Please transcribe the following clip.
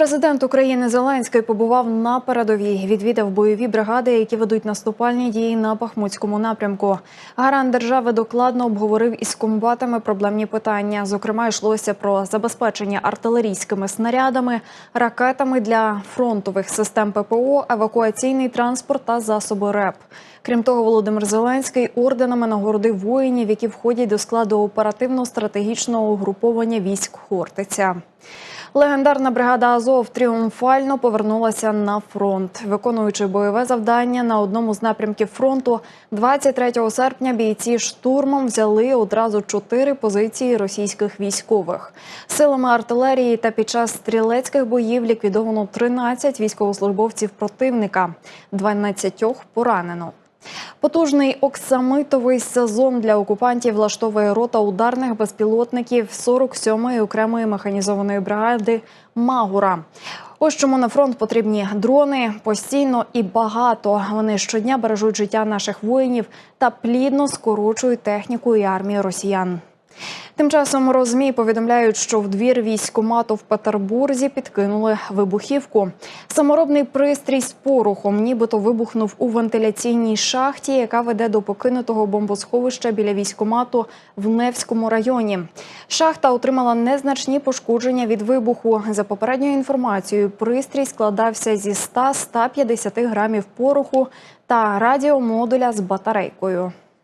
Президент України Зеленський побував на передовій. Відвідав бойові бригади, які ведуть наступальні дії на Бахмутському напрямку. Гарант держави докладно обговорив із комбатами проблемні питання. Зокрема, йшлося про забезпечення артилерійськими снарядами, ракетами для фронтових систем ППО, евакуаційний транспорт та засоби РЕП. Крім того, Володимир Зеленський орденами нагородив воїнів, які входять до складу оперативно-стратегічного угруповання військ Хортиця. Легендарна бригада Азов тріумфально повернулася на фронт, виконуючи бойове завдання на одному з напрямків фронту. 23 серпня бійці штурмом взяли одразу чотири позиції російських військових. Силами артилерії та під час стрілецьких боїв ліквідовано 13 військовослужбовців противника, 12 поранено. Потужний оксамитовий сезон для окупантів влаштовує рота ударних безпілотників 47-ї окремої механізованої бригади Магура. Ось чому на фронт потрібні дрони постійно і багато. Вони щодня бережуть життя наших воїнів та плідно скорочують техніку і армію росіян. Тим часом розмі повідомляють, що в двір військкомату в Петербурзі підкинули вибухівку. Саморобний пристрій з порохом нібито вибухнув у вентиляційній шахті, яка веде до покинутого бомбосховища біля військкомату в Невському районі. Шахта отримала незначні пошкодження від вибуху. За попередньою інформацією, пристрій складався зі 100-150 грамів пороху та радіомодуля з батарейкою.